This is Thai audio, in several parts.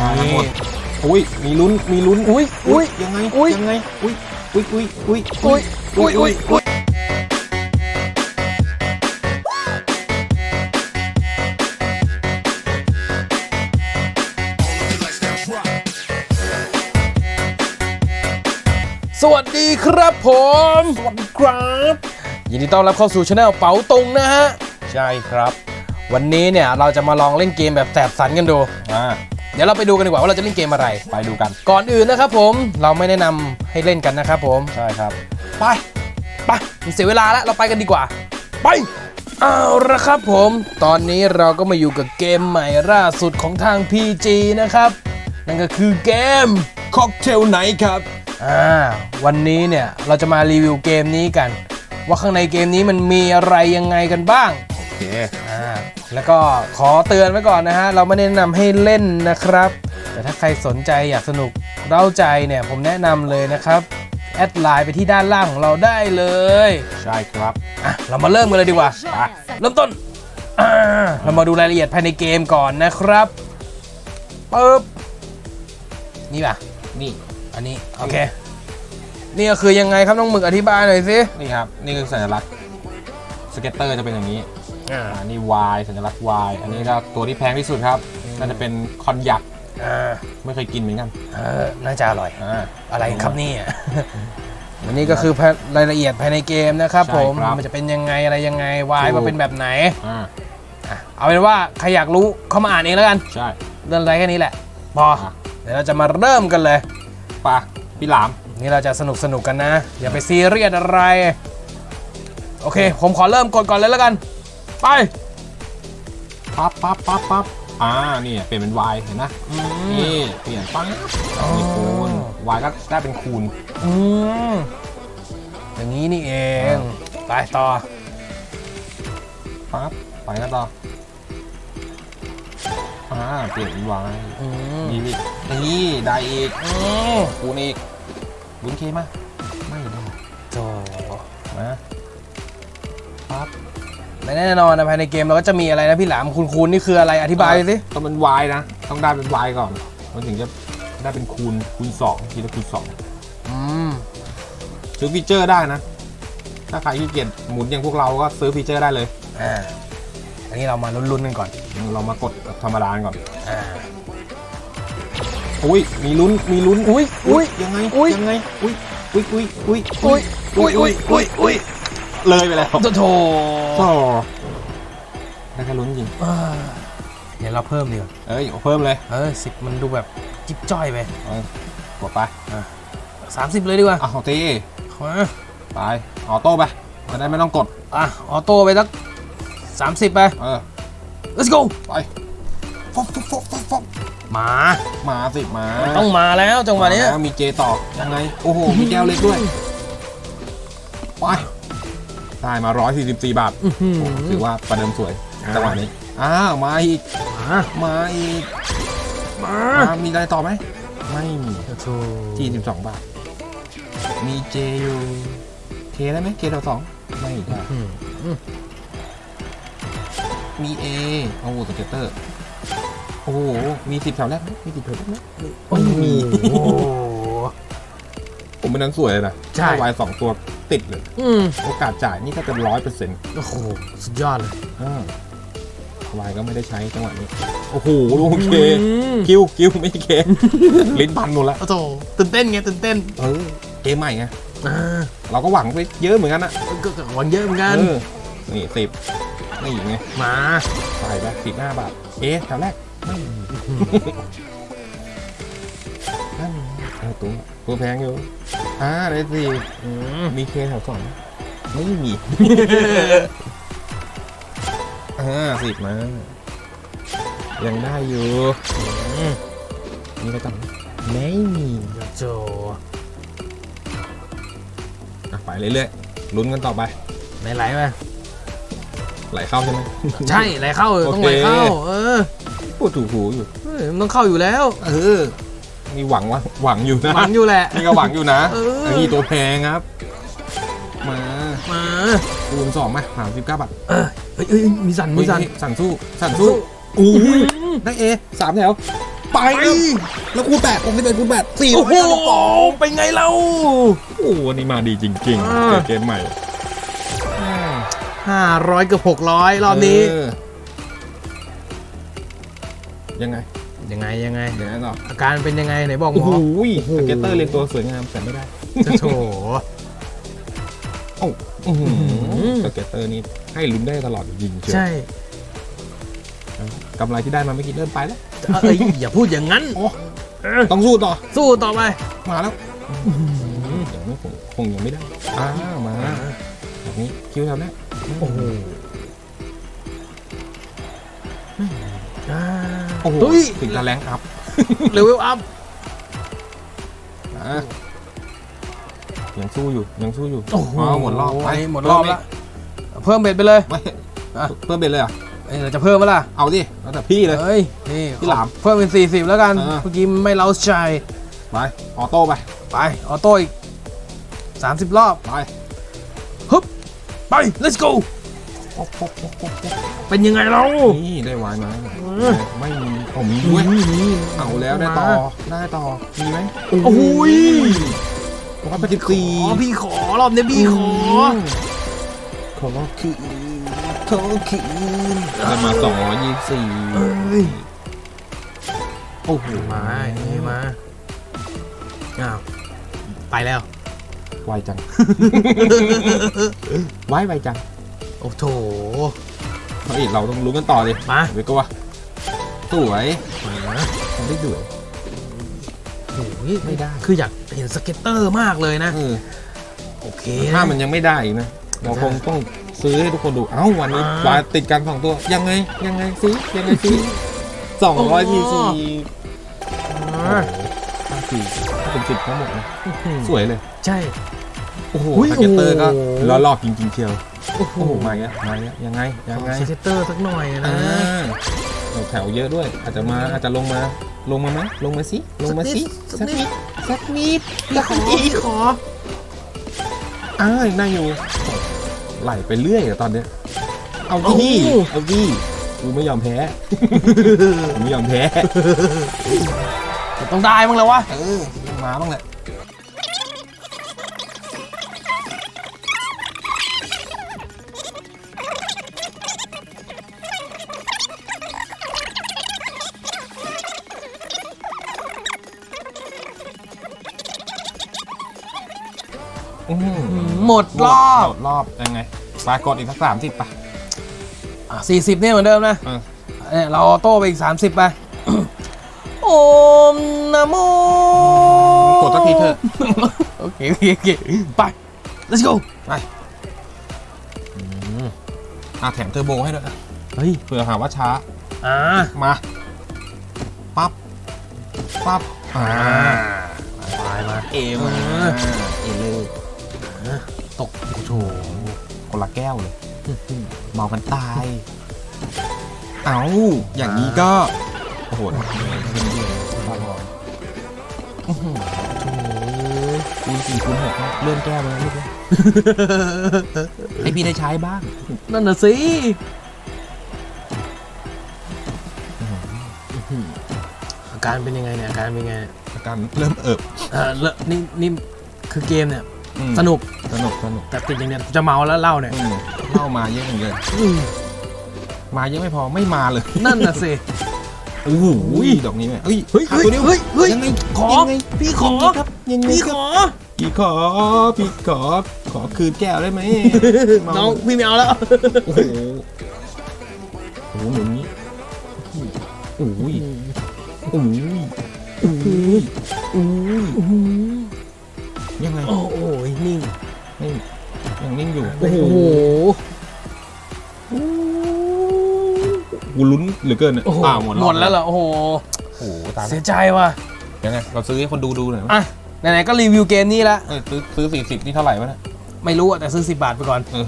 มาทั้งหมดอุ้ยมีลุ้นมีลุ้นอุ้ยอุ้ยยังไงอุ๊ยยังไงอุ้ยอุ้ยอุ้ยอุ้ยอุ้ยอุ้ยอุ้ยอุ้ยสวัสดีครับผม สวัสดีครับ ยินดีต้อนรับเข้าสู่ช anel เป๋าตรงนะฮะ ใช่ครับ วันนี้เนี่ยเราจะมาลองเล่นเกมแบบแสบสันกันดูอ่า เดี๋ยวเราไปดูกันดีกว่าว่าเราจะเล่นเกมอะไร ไปดูกัน ก่อนอื่นนะครับผมเราไม่แนะนำให้เล่นกันนะครับผม ใช่ครับ ไป ไปมันเสียเวลาแล้ว เราไปกันดีกว่า ไป เอาละครับผม ตอนนี้เราก็มาอยู่กับเกมใหม่ล่าสุดของทาง PG นะครับ นั่นก็คือเกมค็อกเทลไหนครับ อ่า วันนี้เนี่ยเราจะมารีวิวเกมนี้กัน ว่าข้างในเกมนี้มันมีอะไรยังไงกันบ้าง โอเค อ่า แล้วก็ขอเตือนไว้ก่อนนะฮะ เราไม่ได้แนะนำให้เล่นนะครับ แต่ถ้าใครสนใจอยากสนุกเร้าใจเนี่ย ผมแนะนำเลยนะครับ แอดไลน์ไปที่ด้านล่างของเราได้เลยใช่ครับอะเรามาเริ่มกันเลยดีกว่าไปเริ่มต้นอ่าเรามาดูรายละเอียดภายในเกมก่อนนะครับปึ๊บนี่ป่ะ นี่อันนี้ โอเค นี่ก็คือยังไงครับน้องหมึกอธิบายหน่อยสิ นี่ครับ นี่คือสัญลักษณ์สเก็ตเตอร์จะเป็นอย่างนี้ อ่า อ่านี่ Y สัญลักษณ์ Y อันนี้ก็ตัวที่แพงที่สุดครับน่าจะเป็นคอนยักอ่าไม่เคยกินเหมือนกันเออน่าจะอร่อย อ่า อะไรครับเนี่ยอันนี้ก็คือรายละเอียดภายในเกมนะครับใช่ผมครับมันจะเป็นยังไงอะไรยังไงวายถูก มาเป็นแบบไหนอ่าอะเอาเป็นว่าใครอยากรู้เข้ามาอ่านเองแล้วกันใช่ เรื่องอะไรแค่นี้แหละพออะเดี๋ยวเราจะมาเริ่มกันเลยปะพี่หลาม นี่เราจะสนุกสนุกกันนะ อย่าไปซีเรียสอะไร โอเค ผมขอเริ่มกดก่อนเลยแล้วกัน ไปปั๊บปั๊บปั๊บปั๊บอ่านี่เปลี่ยนเป็น Y เห็นไหมนี่เปลี่ยนปั๊บนี่คูณ Y ก็ได้เป็นคูณอืมอย่างนี้นี่เองไปต่อปั๊บไปกันต่ออ่าเปลี่ยนเป็น Y อืมนี่นี่ได้อีกอืมคูณอีกบุญเคมาไม่ได้โจนะปั๊บ ไม่แน่นอนนะภายในเกมเราก็จะมีอะไรนะพี่หลามคุณคูณนี่คืออะไรอธิบายสิต้องเป็น Y นะ ต้องได้เป็น Y ก่อน มันถึงจะได้เป็นคูณคูณ2ทีละคูณ2อืมซื้อฟีเจอร์ได้นะ ถ้าใครขี้เกียจหมุนอย่างพวกเราก็ซื้อฟีเจอร์ได้เลยอ่าอันนี้เรามาลุ้นๆกันก่อน เรามากดธรรมดาก่อนอ่าอุ้ยมีลุ้นมีลุ้นอุ้ยอุ้ยยังไงอุ๊ยยังไงอุ้ยอุ้ยอุ้ยอุ้ยอุ้ยอุ้ยอุ้ยอุ้ยอุ้ย เลยไปแล้วโถโอ้ได้แค่ลุ้นจริงอ่าเดี๋ยวเราเพิ่มดีกว่าเอ้ยเอาเพิ่มเลย เออสิบมันดูแบบจิ๊บจ้อยไปเอากดไปสามสิบเลยดีกว่าอะเอาตีมาไปออโต้ไปจะได้ไม่ต้องกด อะออโต้ไปสักสามสิบไป เออ let's go ไปฟอกฟอกฟอกฟอกฟอกมา มาสิมา ต้องมาแล้วจังหวะเนี้ยแล้วมีเจต่อยังไง โอ้โห มีแก้วเล็กด้วย ไป ได้มา 144 บาทอื้อหือโอ้ถือว่าประเดิมสวยอ่าจังหวะนี้ อ้าว มาอีก มามาอีกมาอ่ามีอะไรต่อไหม ไม่มีโถจี12บาท มีเจอยู่เคได้ไหมเคต่อสองไม่ได้อืมมีเอโอ้โหสเก็ตเตอร์ โอ้โห มีสิบแถวแรกไหมมีสิบแถวแรกไหมไม่มีโอ้โหผมเป็นนังสวยเลยนะใช่วายสองตัว ติดเลย อืมโอกาสจ่ายนี่ก็เป็นร้อยเปอร์เซ็นต์โอ้โหสุดยอดเลยวายก็ไม่ได้ใช้จังหวะนี้ โอ้โหโอเคอืมคิวคิวไม่ใช่เค ลิ้นพันหมดแล้วโอ้โถตื่นเต้นไงตื่นเต้น เออเกมใหม่ไงอ่าเราก็หวังไปเยอะเหมือนกันนะก็ก็หวังเยอะเหมือนกันเออนี่สิบนี่ไงมาใส่ไปสิบห้าบาท เอ๊ะแถวแรกไม่มีนั่นเออ ตัวตัวแพงอยู่อ่าได้สิอืมมีเคแถวสองไม่มีอ่าสิบมา ยังได้อยู่อืมมีอะไรต่อไหมไม่มีโจอะไปเรื่อยๆลุ้นกันต่อไปไหลไหลไปไหลเข้าใช่ไหมใช่ไหลเข้าเออต้องโอไหลเคเข้า เออพูดถูกหูอยู่เฮ้ยมันต้องเข้าอยู่แล้ว เออ มีหวังว่าหวังอยู่นะหวังอยู่แหละ นี่ก็หวังอยู่นะเอออั นนี้ตัวแพงครับ มามาคูณสองมาสามสิบเก้าบาทเออเฮ้ยเฮ้ยมีสั่นมีสั่นเฮ้ยสั่นสู้ สั่นสู้อู้ยได้เอสามแถวไปครับแล้วคูณแปดผมสิบเอ็ดคูณแปดสี่โอ้ร้อยโหเก้าสิบสองเป็นไงเล่าโอ้วันนี้มาดีจริงอ่า ๆเจอเกมใหม่ห้าร้อยกับหกร้อยรอบนี้ เออยังไง ยังไงยังไง เดี๋ยวนะต่ออาการเป็นยังไงไหนบอกหโอ้มโหอ สเก็ตเตอร์เรียงตัวสวยงามแต่ไม่ได้จะโถ โอ้อื้อหือมสเก็ตเตอร์นี่ให้ลุ้นได้ตลอดจริงๆเชียวใช่กำไรที่ได้มาไม่กี่เริ่มไปแล้ว เอ้ยอย่าพูดอย่างนั้น โอ้ต้องสู้ต่อ สู้ต่อไป มาแล้วยังไม่คงคงยังไม่ได้อ้าวมาแบบนี้คิวแถวเนี้ยโอ้โห อ้โหเฮ้ย ถึงจะแรงอัพเลเวลอัพอะยังสู้อยู่ยังสู้อยู่โอ้โหาวหมดรอบไปหมดรอบแล้วเพิ่มเบ็ดไปเลยไม่อะเพิ่มเป็นเลยเหรอะเอ้ยเราจะเพิ่มไหมล่ะเอาดิแล้วแต่พี่เลย เฮ้ยนี่พี่หลามเพิ่มเป็น 40 แล้วกันอ่าเมื่อกี้ไม่เล้าใจไปออโต้ไปไปออโต้อีก30 รอบไปฮึบไป let's go เป็นยังไงเรา นี่ได้วายมาอไม่มี ผมมีด้วยเอาแล้วได้ต่อได้ต่อมีไหมโอ้โหยร้อยแปดสิบสี่ขอพี่ขอรอบนี้พี่ขอขอคืนขอคืนได้มาสองร้อยยี่สิบสี่เอ้ยโอ้โหมาอย่างนี้มาอ้าวไปแล้วไวจังไวไวจังโอ้โถเฮ้ยเราต้องรู้กันต่อดิมาเดี๋ยวก็ว่า สวยมาทำได้ด้วยโอ้ยไม่ได้ คืออยากเห็นสเก็ตเตอร์มากเลยนะ เออโอเคถ้ามันยังไม่ได้อีกนะ เราคงต้องซื้อให้ทุกคนดู เอ้าวันนี้อ่าปลาติดกันสองตัว ยังไง ยังไงซิยังไงซิสองร้อยพีซีอ่าห้าสี่ถ้าเป็นสิบทั้งหมดนะสวยเลย ใช่ โอ้โหอุ้ยสเก็ตเตอร์ก็โอ้โหล้อลอกจริงๆเชียวโอ้โหโอ้โหมาเงี้ยมาเงี้ยยังไง ยังไงสเก็ตเตอร์สักหน่อยอ่นะา แถวเยอะด้วย อาจจะมาอาจจะลงมาลงมาไหมลงมาสิลงมาสิสักนิดสักนิดพี่ขอพี่ขออ้าวนั่งอยู่ไหลไปเรื่อยอะตอนเนี้ยเอาเอาดิเอาดิกูไม่ยอมแพ้กูไม่ยอมแพ้ต้องได้บ้างแล้ววะเออมาบ้างแหละ อื้อหือหมดรอบหมดรอบยังไงปรากฏอีกสักสามสิบป่ะสี่สิบเนี่ยเหมือนเดิมนะเออเนี่ยเราออโต้ไปอีก30ไป โอมนะโมกดสักทีเถอะ โอเคโอเคโอเคไป let's go ไปอืมอะแถมเทอร์โบให้ด้วยอะเฮ้ยเผื่อหาว่าช้า อ่ามาปั๊บปั๊บอ่าไปมาเอมาเอเลย ตกโอ้โหคนละแก้วเลยเมากันตาย เอาอย่างนี้ก็ โอ้โหบ้าบออื้อหือคูณสี่คูณหกนะเลื่อนแก้วไปแล้วลูกเอ้ยให้พี่ได้ใช้บ้าง นั่นน่ะสิอาการเป็นยังไงเนี่ยอาการเป็นยังไงอาการเริ่มเอิบเออแล้วนี่นี่คือเกมเนี่ย อืม สนุกสนุกสนุกแต่ติดอย่างเนี้ยจะเมาแล้วเล่าเนี่ยอืมเข้ามาเยอะเหมือนกันอืมมาเยอะไม่พอไม่มาเลยนั่นน่ะสิ โอ้โหดอกนี้ไหมเฮ้ยเฮ้ยขาตัวเดียวเฮ้ยเฮ้ยยังไงขอยังไงพี่ขอยังไงครับยังไงพี่คขรับอ พี่ขอพี่ขอขอคืนแก้วได้ไหมเมาน้องพี่ไม่เอาแล้ว โอ้โหโอ้โหหมุนนี้โอ้ยโอ้ยโอ้ยโอ้ยยังไง โอ้โห นิ่งนิ่งยังนิ่งอยู่โอ้โหกูลุ้นเหลือเกินเนี่ยโอ้โหอ่าหมดหมดแล้วเหรอโอ้โหโอ้โหตายเสียใจว่ะยังไงเราซื้อให้คนดูดูหน่อยไหมอะไหนๆก็รีวิวเกมนี้ละเออซื้อซื้อสี่สิบนี่เท่าไหร่วะเนี่ยไม่รู้อะแต่ซื้อ10บาทไปก่อน เออ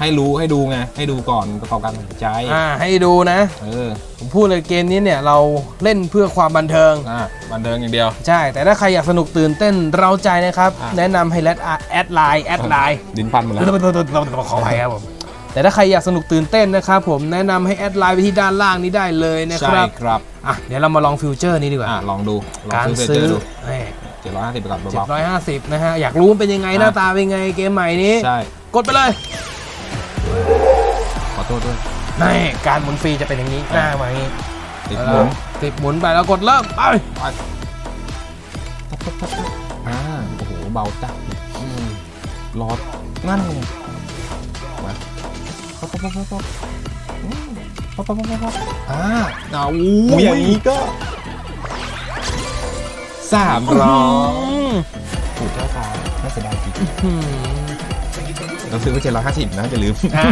ให้รู้ให้ดูไงให้ดูก่อนประกอบการตัดสินใจอ่าให้ดูนะ เออผมพูดเลยเกมนี้เนี่ยเราเล่นเพื่อความบันเทิง อะบันเทิงอย่างเดียว ใช่ แต่ถ้าใครอยากสนุกตื่นเต้นเราใจนะครับ อะ แนะนำให้แอดแอดไลน์แอดไลน์ดินพันหมดแล้วขออภัยครับผม แต่ถ้าใครอยากสนุกตื่นเต้นนะครับผมแนะนำให้แอดไลน์ไปที่ด้านล่างนี้ได้เลยนะคใช่รับครับอะเดี๋ยวเรามาลองฟิวเจอร์นี้ดีกว่า อะลองดูลองการซื้อเฟเจซื้ออร์ดูเเจ็ดร้อยห้าสิบไปก่อนจ็ดเบาร้อยห้าสิบนะฮะ อยากรู้มันเป็นยังไง หน้าตาเป็นยังไงเกมใหม่นี้ๆใช่ กดไปเลย ขอโทษด้วยนี่การหมุนฟรีจะเป็นอย่างนี้หน้ามาอย่างนี้ติดหมุนติดหมุนไปแล้วกดเริ่มไปไปทับทับทับทับอ่าโอ้โหเบาจัดเลยอืมรอนั่นไงมาปั๊บปั๊บปั๊บปั๊บปั๊บอืมปั๊บปั๊บปั๊บปั๊บปั๊บอ่าเอาอู้อย่างนี้ก็สามร้อยถูกเจ้าตาไม่เสียดายจริง อืมเราซื้อไปเจ็ดร้อยห้าสิบนะอย่าลืมอ่า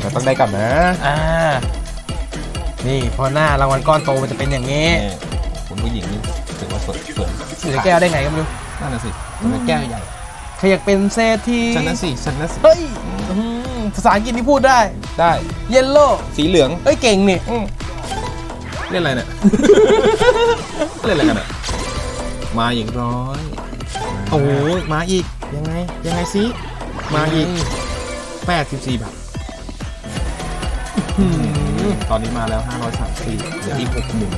เราต้องได้กลับนะอ่า นี่พอหน้ารางวัลก้อนโตมันจะเป็นอย่างนี้นี่คุณผู้หญิงนี่ถือว่าสวยสวยอยู่ในแก้วได้ไงก็ไม่รู้นั่นน่ะสิทำไมแก้วใหญ่ใครอยากเป็นเศรษฐีฉันนั่นสิฉันนั่นสิเฮ้ยอื้อหือภาษาอังกฤษที่พูดได้ ได้เยลโล่สีเหลืองเอ้ยเก่งนี่ อืมเล่นอะไรเนี่ย เล่นอะไรกันเนี่ยมาอีกร้อยโอ้โหมาอีกยังไงยังไงสิ มาอีกแปดสิบสี่บาทอืมตอนนี้มาแล้ว534เหลืออีกหกหมุน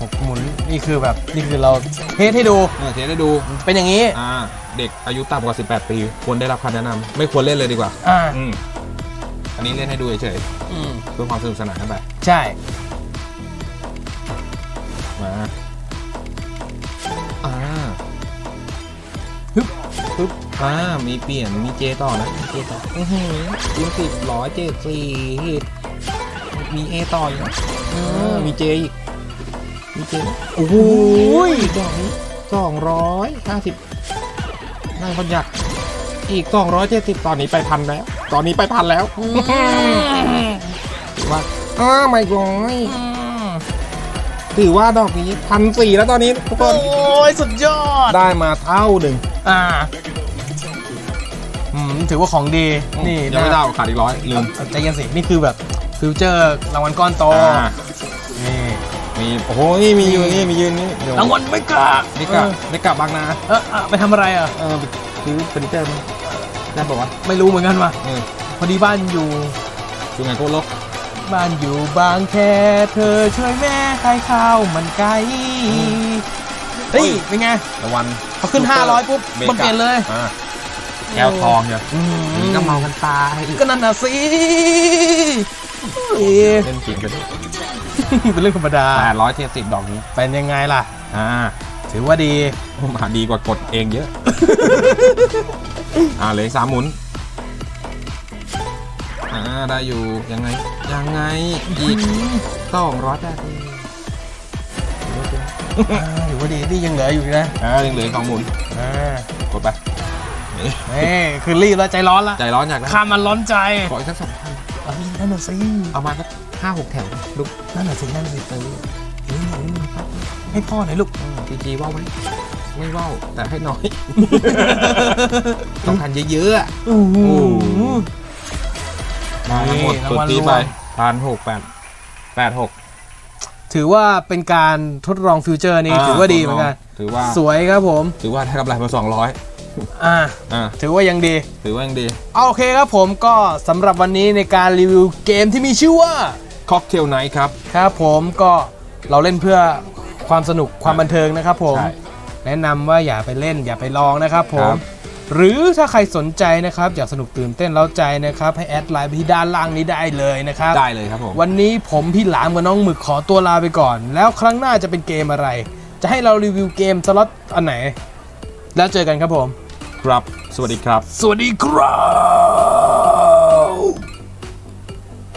หกหมุนนี่คือแบบนี่คือเราเทสให้ดูเออเทสได้ดูเป็นอย่างนี้ อ่า เด็กอายุต่ำกว่า 18 ปี ควรได้รับคำแนะนำไม่ควรเล่นเลยดีกว่าอ่าอืมอันนี้เล่นให้ดูเฉยอืมๆเพื่อความสนุกสนานกันไปใช่ มาอ่า ฮึบฮึบอ่ามีเปลี่ยนมีเจต่อนะมีเจต่ออือหือคูณสิบร้อยเจ็ดสี่มีเอต่ออีกนะอ่ามีเจอีกมีเจโอ้โหดอกนี้สองร้อยห้าสิบนั่งคนอยากอีกสองร้อยเจ็ดสิบตอนนี้ไปพันแล้ว ตอนนี้ไปพันแล้วถือว่าอ้าไม่ร้อยถือว่าดอกนี้พันสี่แล้วตอนนี้ทุกคโอ้นยสุดยอด ได้มาเท่าหนึ่ง อ่าอืมถือว่าของดี นี่ยังไม่นะได้ขาดอีกร้อยลืมใจเย็นสิ นี่คือแบบฟิวเจอร์รางวัลก้อนโต อ่านี่ มีโอ้โหนี่มีอยู่นี่มียืนนี่เดี๋ยวรางวัลไม่กล้านี่กลับนี่กลับบางนาเออเออไปทำอะไรอะ เออไปซื้อเฟอร์นิเจอร์มั้ยได้บอกว่าไม่รู้เหมือนกันว่ะ เออพอดีบ้านอยู่อยู่ไงโคตรลกบ้านอยู่บางแค เธอช่วยแม่ขายข้าวมันไก่ เฮ้ยเป็นไงตะวันพอขึ้น 500 ปุ๊บเมมันเปลี่ยนเลยอ่าแก้วทองเนี่ยอืมนี่ก็เมากันตาย ก็นั่นน่ะสิเฮ้ยเล่นเสียงกันเป็นเรื่องธรรมดาแปดร้อยเจ็ดสิบดอกนี้ เป็นยังไงล่ะ อ่า ถือว่าดีมาดีกว่ากดเองเยอะ อ่าเหลยสามหมุน อ่า ได้อยู่ยังไง ยังไง อีกสองร้อยแปดสิบ อ่าถือว่าดีนี่ยังเหลืออยู่นะอ่ายังเหลืออีกสองหมุนอ่ากดไปนี่นี่คือรีบแล้วใจร้อนละใจร้อนอยากได้ข้ามมันร้อนใจขออีกสักสองพันเอ้ยนั่นน่ะสิเอามาสักห้าหกแถวลูกนั่นน่ะสินั่นน่ะสิเออเฮ้ยให้พ่อหน่อยลูกจีจีว่าไหมไม่ว่าแต่ให้น้อยต้องพันเยอะๆอะโอ้โหมาทั้งหมดนี่สุดรางวัลที่รวมไปพันหกแปดแปดหก ถือว่าเป็นการทดลองฟิวเจอร์นี่ถือว่าดีเหมือนกันถือว่าสวยครับผม ถือว่าได้กำไรมาสองร้อยอ่าอ่าถือว่ายังดี ถือว่ายังดีเอาโอเคครับผมก็สำหรับวันนี้ในการรีวิวเกมที่มีชื่อว่าค็อกเทลไนท์ครับ ครับผมก็เราเล่นเพื่อความสนุกความบันเทิงนะครับผมใช่แนะนำว่าอย่าไปเล่นอย่าไปลองนะครับผมครับ หรือถ้าใครสนใจนะครับอยากสนุกตื่นเต้นเล้าใจนะครับ ให้แอดไลน์ไปที่ด้านล่างนี้ได้เลยนะครับ ได้เลยครับผม วันนี้ผมพี่หลามกับน้องหมึกขอตัวลาไปก่อน แล้วครั้งหน้าจะเป็นเกมอะไร จะให้เรารีวิวเกมสล็อตอันไหน แล้วเจอกันครับผม ครับ สวัสดีครับ สวัสดีครับ